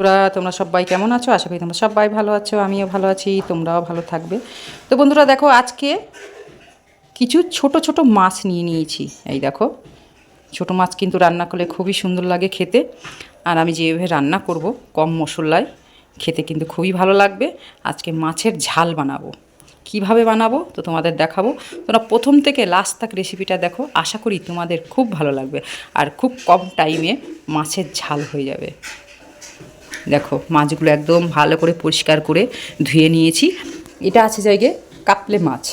তোরা তোমরা সবাই কেমন আছো? আশা করি তোমরা সবাই ভালো আছো, আমিও ভালো আছি, তোমরাও ভালো থাকবে। তো বন্ধুরা, দেখো, আজকে কিছু ছোট ছোট মাছ নিয়ে নিয়েছি। এই দেখো, ছোট মাছ কিন্তু রান্না করলে খুবই সুন্দর লাগে খেতে। আর আমি যেভাবে রান্না করব কম মশলায়, খেতে কিন্তু খুবই ভালো লাগবে। আজকে মাছের ঝাল বানাবো। কীভাবে বানাবো তো তোমাদের দেখাবো। তোমরা প্রথম থেকে লাস্ট তাক রেসিপিটা দেখো, আশা করি তোমাদের খুব ভালো লাগবে। আর খুব কম টাইমে মাছের ঝাল হয়ে যাবে। দেখো, মাছগুলো একদম ভালো করে পরিষ্কার করে ধুয়ে নিয়েছি। এটা আছে জায়গায় কাপলে মাছ।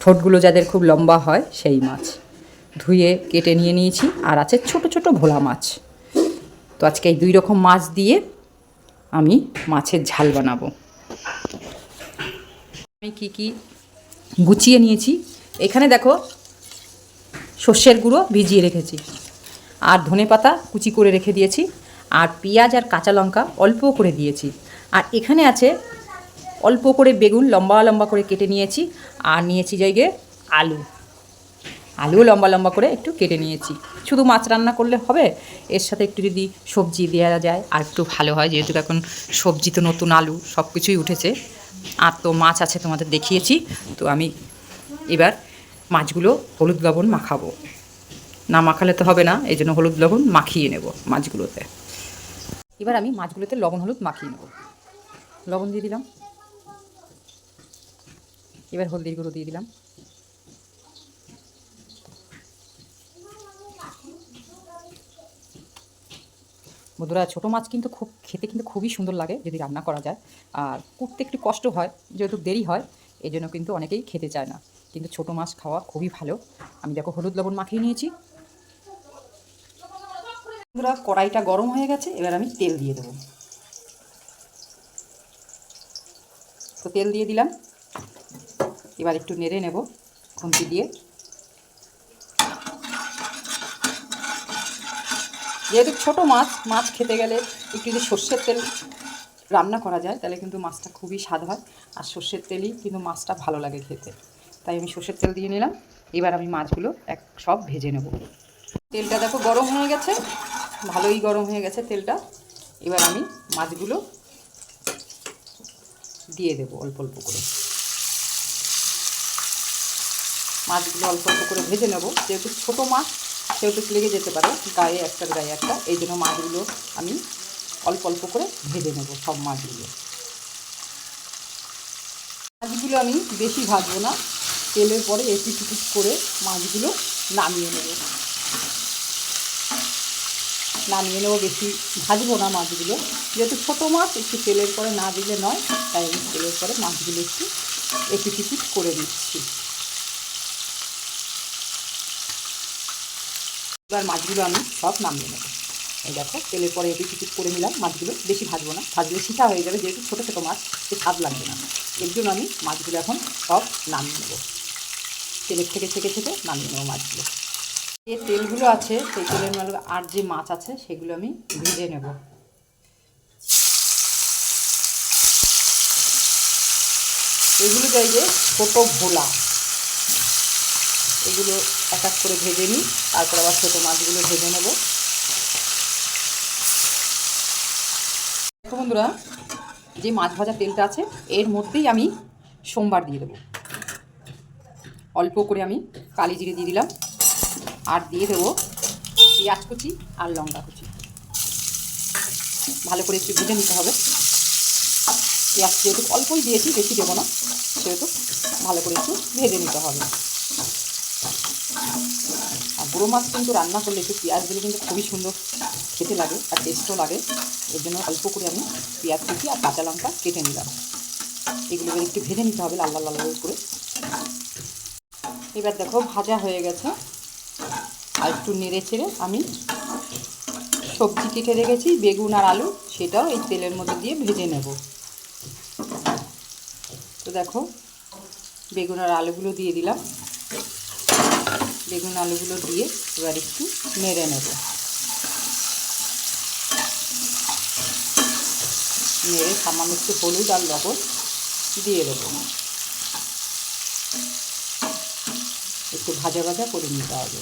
ঠোঁটগুলো যাদের খুব লম্বা হয়, সেই মাছ। ধুয়ে কেটে নিয়ে নিয়েছি। আর আছে ছোট ছোট ভোলা মাছ। তো আজকে এই দুই রকম মাছ দিয়ে আমি মাছের ঝাল বানাবো। আমি কী কী গুছিয়ে নিয়েছি। এখানে দেখো, সর্ষের গুঁড়ো ভিজিয়ে রেখেছি। আর ধনে পাতা কুচি করে রেখে দিয়েছি। আর পেঁয়াজ আর কাঁচা লঙ্কা অল্প করে দিয়েছি। আর এখানে আছে অল্প করে বেগুন, লম্বা লম্বা করে কেটে নিয়েছি। আর নিয়েছি জায়গায় আলু। আলুও লম্বা লম্বা করে একটু কেটে নিয়েছি। শুধু মাছ রান্না করলে হবে, এর সাথে একটু যদি সবজি দেওয়া যায়, আর একটু ভালো হয়, যেহেতু এখন সবজি তো নতুন আলু সব কিছুই উঠেছে। আর তো মাছ আছে তোমাদের দেখিয়েছি, তো আমি এবার মাছগুলো হলুদ লবণ মাখাবো। না মাখালে তো হবে না, এই জন্য হলুদ লবণ মাখিয়ে নেব মাছগুলোতে। এবার আমি মাছগুলোতে লবণ, হলুদ মাখিয়ে নেব। লবণ দিয়ে দিলাম। এবার হলদির গুঁড়ো দিয়ে দিলাম। বন্ধুরা, ছোটো মাছ কিন্তু খুব, খেতে কিন্তু খুবই সুন্দর লাগে যদি রান্না করা যায়। আর কুটতে একটু কষ্ট হয়, যেহেতু দেরি হয় এই জন্য কিন্তু অনেকেই খেতে চায় না। কিন্তু ছোটো মাছ খাওয়া খুবই ভালো। আমি দেখো হলুদ, লবণ মাখিয়ে নিয়েছি। বন্ধুরা কড়াইটা গরম হয়ে গেছে, এবার আমি তেল দিয়ে দেবো। তো তেল দিয়ে দিলাম। এবার একটু নেড়ে নেব খুন্তি দিয়ে। যেহেতু ছোটো মাছ মাছ খেতে গেলে একটু যদি সর্ষের তেল রান্না করা যায়, তাহলে কিন্তু মাছটা খুবই স্বাদ হয়। আর সর্ষের তেলই কিন্তু মাছটা ভালো লাগে খেতে। তাই আমি সর্ষের তেল দিয়ে নিলাম। এবার আমি মাছগুলো এক সব ভেজে নেব। তেলটা দেখো গরম হয়ে গেছে। ভালোই গরম হয়ে গেছে তেলটা। এবার আমি মাছগুলো দিয়ে দেবো অল্প অল্প করে। মাছগুলো অল্প অল্প করে ভেজে নেব। যেহেতু ছোটো মাছ, সেহেতু লেগে যেতে পারে, গায়ে একটা গায়ে একটা। এই জন্য মাছগুলো আমি অল্প অল্প করে ভেজে নেব সব মাছগুলো। মাছগুলো আমি বেশি ভাজবো না। তেলের পরে এপি টুকুট করে মাছগুলো নামিয়ে নেব। নামিয়ে নেব, বেশি ভাজবো না মাছগুলো। যেহেতু ছোটো মাছ, একটু তেলের পরে না দিলে নয়, তাই আমি তেলের পরে মাছগুলো একটু এপি টুকুট করে নিচ্ছি। এবার মাছগুলো আমি সব নামিয়ে নেব। এই দেখো, তেলের পরে এপি টুকুট করে নিলাম মাছগুলো। বেশি ভাজবো না, ভাজলে শিখা হয়ে যাবে, যেহেতু ছোটো ছোটো মাছ সে স্বাদ লাগবে না। এর জন্য আমি মাছগুলো এখন সব নামিয়ে নেব। তেলের থেকে থেকে থেকে নামিয়ে নেব মাছগুলো। যে তেলগুলো আছে, সেই তেলের মধ্যে আর যে মাছ আছে, সেগুলো আমি ভেজে নেব। এগুলো যাই যে ছোটো ভোলা। এগুলো এক এক করে ভেজে নিই, তারপর আবার ছোটো মাছগুলো ভেজে নেব। বন্ধুরা, যে মাছ ভাজা তেলটা আছে, এর মধ্যেই আমি সোমবার দিয়ে দেবো। অল্প করে আমি কালি জিরে দিয়ে দিলাম। আর দিয়ে দেবো পেঁয়াজ কুচি আর লঙ্কা কুচি। ভালো করে একটু ভেজে নিতে হবে। পেঁয়াজ যেহেতু অল্পই দিয়েছি, বেশি দেবো না। সেহেতু ভালো করে একটু ভেজে নিতে হবে। আর গুঁড়ো মাছ কিন্তু রান্না করলে একটু পেঁয়াজ দিলে কিন্তু খুবই সুন্দর খেতে লাগে আর টেস্টও লাগে। এর জন্য অল্প করে আমি পেঁয়াজ কুচি আর কাঁচা লঙ্কা কেটে নিলাম। এগুলো একটু ভেজে নিতে হবে লাল লাল লাল করে। এবার দেখো ভাজা হয়ে গেছে। আর একটু নেড়ে চেড়ে আমি সবজি কেটে রেখেছি, বেগুন আর আলু, সেটাও এই তেলের মধ্যে দিয়ে ভেজে নেব। তো দেখো, বেগুন আর আলুগুলো দিয়ে দিলাম। বেগুন আলুগুলো দিয়ে এবার একটু নেড়ে নেব। নেড়ে সামান্য একটু হলুদ আর লবণ দিয়ে দেবো। একটু ভাজা ভাজা করে নিতে হবে।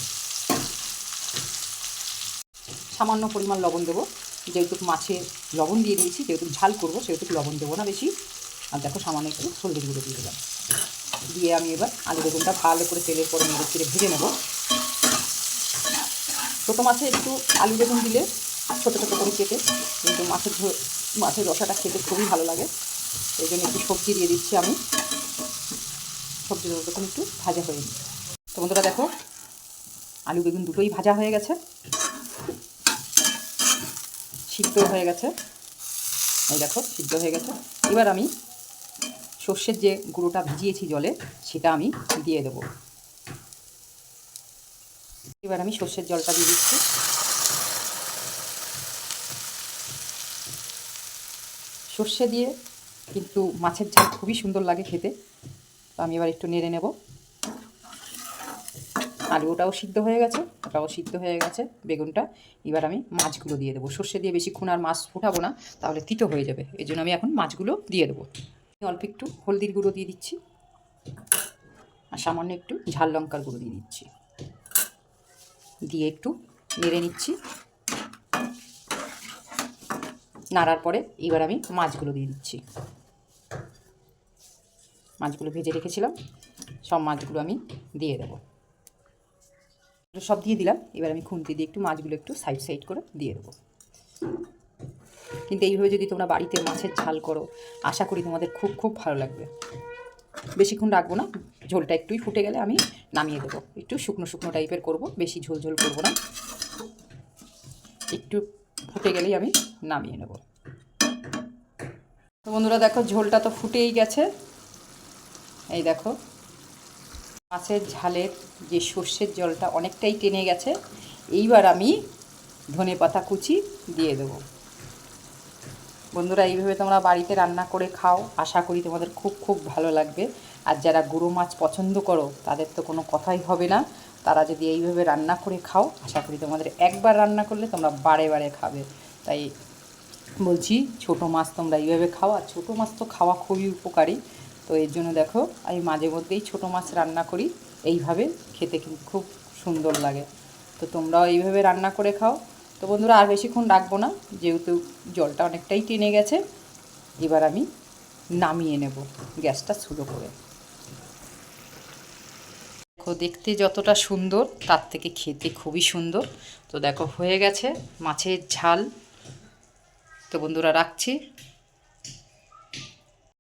সামান্য পরিমাণ লবণ দেবো। যেহেতু মাছে লবণ দিয়ে দিয়েছি, যেহেতু ঝাল করব, সেহেতু লবণ দেবো না বেশি। আর দেখো সামান্য একটু হলুদের গুঁড়ো দিয়ে দিলাম। দিয়ে আমি এবার আলু বেগুনটা ভালো করে তেলের পরে নেড়ে চেড়ে ভেজে নেব। ছোটো মাছে একটু আলু বেগুন দিলে ছোটো ছোটো করে কেটে, কিন্তু মাছের মাছের রসাটা খেতে খুবই ভালো লাগে। এই জন্য একটু সবজি দিয়ে দিচ্ছি আমি। সবজি তখন একটু ভাজা হয়ে তো বন্ধুরা দেখো, আলু বেগুন দুটোই ভাজা হয়ে গেছে। সিদ্ধ হয়ে গেছে। এই দেখো, সিদ্ধ হয়ে গেছে। এবার আমি সর্ষের যে গুঁড়োটা ভিজিয়েছি জলে, সেটা আমি দিয়ে দেবো। এবার আমি সর্ষের জলটা দিয়ে দিচ্ছি। সর্ষে দিয়ে কিন্তু মাছের ঝাল খুবই সুন্দর লাগে খেতে। তো আমি এবার একটু নেড়ে নেব। আলুটাও সিদ্ধ হয়ে গেছে। ওটাও সিদ্ধ হয়ে গেছে, বেগুনটা। এবার আমি মাছগুলো দিয়ে দেবো। সর্ষে দিয়ে বেশিক্ষণ আর মাছ ফোটাবো না, তাহলে তিতো হয়ে যাবে। এই জন্য আমি এখন মাছগুলো দিয়ে দেবো। অল্প একটু হলদির গুঁড়ো দিয়ে দিচ্ছি। আর সামান্য একটু ঝাল লঙ্কার গুঁড়ো দিয়ে দিচ্ছি। দিয়ে একটু নেড়ে নিচ্ছি। নাড়ার পরে এবার আমি মাছগুলো দিয়ে দিচ্ছি। মাছগুলো ভেজে রেখেছিলাম, সব মাছগুলো আমি দিয়ে দেবো। সব দিয়ে দিলাম। এবার আমি খুন্তি দিয়ে একটু মাছগুলো একটু সাইড সাইড করে দিয়ে দেবো। কিন্তু এইভাবে যদি তোমরা বাড়িতে মাছের ঝাল করো, আশা করি তোমাদের খুব খুব ভালো লাগবে। বেশিক্ষণ রাখব না, ঝোলটা একটুই ফুটে গেলে আমি নামিয়ে দেবো। একটু শুকনো শুকনো টাইপের করব, বেশি ঝোল ঝোল করব না। একটু ফুটে গেলেই আমি নামিয়ে নেব। তো বন্ধুরা দেখো, ঝোলটা তো ফুটেই গেছে। এই দেখো মাছের ঝালের যে সর্ষের জলটা অনেকটাই টেনে গেছে, এইবার আমি ধনে পাতা কুচি দিয়ে দেবো। বন্ধুরা, এইভাবে তোমরা বাড়িতে রান্না করে খাও, আশা করি তোমাদের খুব খুব ভালো লাগবে। আর যারা গুঁড়ো মাছ পছন্দ করো, তাদের তো কোনো কথাই হবে না। তারা যদি এইভাবে রান্না করে খাও, আশা করি তোমাদের একবার রান্না করলে তোমরা বারে বারে খাবে। তাই বলছি, ছোটো মাছ তোমরা এইভাবে খাও, আর ছোটো মাছ তো খাওয়া খুবই উপকারী। তো এর জন্য দেখো, আমি মাঝে মধ্যেই ছোটো মাছ রান্না করি। এইভাবে খেতে কিন্তু খুব সুন্দর লাগে। তো তোমরাও এইভাবে রান্না করে খাও। তো বন্ধুরা, আর বেশিক্ষণ রাখব না, যেহেতু জলটা অনেকটাই টেনে গেছে, এবার আমি নামিয়ে নেব, গ্যাসটা স্লো করে। দেখো, দেখতে যতটা সুন্দর, তার থেকে খেতে খুবই সুন্দর। তো দেখো, হয়ে গেছে মাছের ঝাল। তো বন্ধুরা, রাখছি।